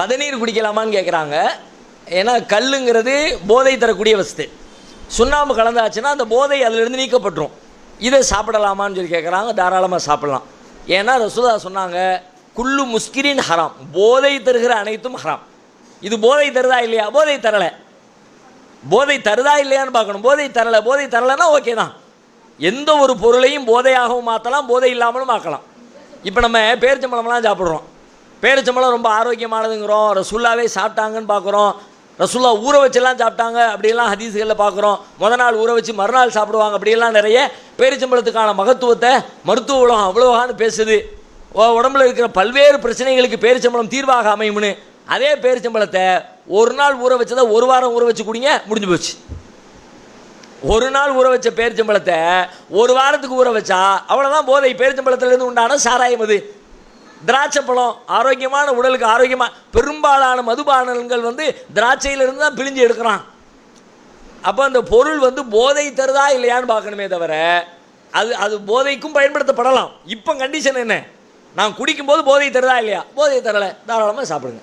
பதநீர் குடிக்கலாமான்னு கேட்குறாங்க ஏன்னா கல்லுங்கிறது போதை தரக்கூடிய வஸ்து சுண்ணாம்பு கலந்தாச்சுன்னா அந்த போதை அதிலிருந்து நீக்கப்பட்டுரும். இதை சாப்பிடலாமான்னு சொல்லி கேட்குறாங்க தாராளமாக சாப்பிடலாம். ஏன்னா ரசுதா சொன்னாங்க குள்ளு முஸ்கிரின் ஹராம். போதை தருகிற அனைத்தும் ஹராம். இது போதை தருதா இல்லையா? போதை தரலை. போதை தருதா இல்லையான்னு பார்க்கணும். போதை தரலை. போதை தரலைன்னா ஓகே தான். எந்த ஒரு பொருளையும் போதையாகவும் மாற்றலாம் போதை இல்லாமலும் ஆக்கலாம். இப்போ நம்ம பேரிச்சம்பழம்லாம் சாப்பிட்றோம். பேரிச்சம்பழம் ரொம்ப ஆரோக்கியமானதுங்கிறோம். ரசுல்லாவே சாப்பிட்டாங்கன்னு பார்க்குறோம். ரசுல்லா ஊற வச்செல்லாம் சாப்பிட்டாங்க. அப்படிலாம் ஹதீஸ்களில் பார்க்குறோம். முத நாள் ஊற வச்சு மறுநாள் சாப்பிடுவாங்க. அப்படிலாம் நிறைய பேரிச்சம்பழத்துக்கான மகத்துவத்தை மருத்துவ உலகம் அவ்வளோகான்னு பேசுது. உடம்புல இருக்கிற பல்வேறு பிரச்சனைகளுக்கு பேரிச்சம்பழம் தீர்வாக அமையும்னு. அதே பேரிச்சம்பழத்தை ஒரு நாள் ஊற வச்சதை ஒரு வாரம் ஊற வச்சு குடிங்க முடிஞ்சு போச்சு. ஒரு நாள் ஊற வச்ச பேரிச்சம்பழத்தை ஒரு வாரத்துக்கு ஊற வச்சா அவ்வளோதான் போதை. பேரிச்சம்பழத்துலேருந்து உண்டான சாராயம் அது. திராட்சை பழம் ஆரோக்கியமான உடலுக்கு ஆரோக்கியமாக பெரும்பாலான மதுபானங்கள் வந்து திராட்சையிலிருந்து தான் பிழிஞ்சு எடுக்கிறான். அப்போ அந்த பொருள் வந்து போதை தருதா இல்லையான்னு பார்க்கணுமே தவிர அது அது போதைக்கும் பயன்படுத்தப்படலாம். இப்போ கண்டிஷன் என்ன? நான் குடிக்கும்போது போதை தருதா இல்லையா? போதை தரலை. தாராளமாக சாப்பிடுங்க.